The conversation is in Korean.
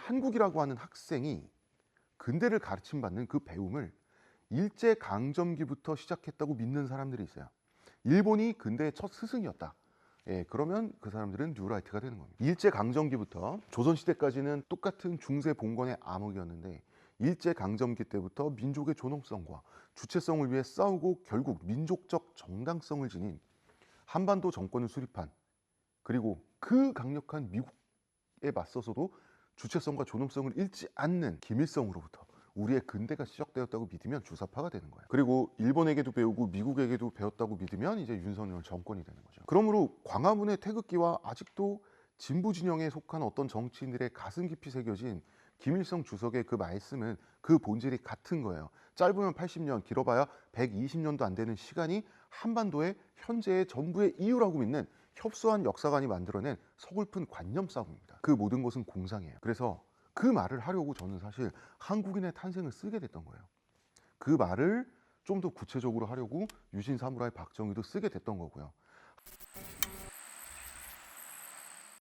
한국이라고 하는 학생이 근대를 가르침 받는 그 배움을 일제 강점기부터 시작했다고 믿는 사람들이 있어요. 일본이 근대의 첫 스승이었다. 예, 그러면 그 사람들은 뉴라이트가 되는 겁니다. 일제 강점기부터 조선 시대까지는 똑같은 중세 봉건의 암흑이었는데 일제 강점기 때부터 민족의 존엄성과 주체성을 위해 싸우고 결국 민족적 정당성을 지닌 한반도 정권을 수립한 그리고 그 강력한 미국에 맞서서도 주체성과 존엄성을 잃지 않는 김일성으로부터 우리의 근대가 시작되었다고 믿으면 주사파가 되는 거예요. 그리고 일본에게도 배우고 미국에게도 배웠다고 믿으면 이제 윤석열 정권이 되는 거죠. 그러므로 광화문의 태극기와 아직도 진보 진영에 속한 어떤 정치인들의 가슴 깊이 새겨진 김일성 주석의 그 말씀은 그 본질이 같은 거예요. 짧으면 80년, 길어봐야 120년도 안 되는 시간이 한반도의 현재의 전부의 이유라고 믿는 협소한 역사관이 만들어낸 서글픈 관념 싸움입니다. 그 모든 것은 공상이에요. 그래서 그 말을 하려고 저는 사실 한국인의 탄생을 쓰게 됐던 거예요. 그 말을 좀 더 구체적으로 하려고 유신 사무라이 박정희도 쓰게 됐던 거고요.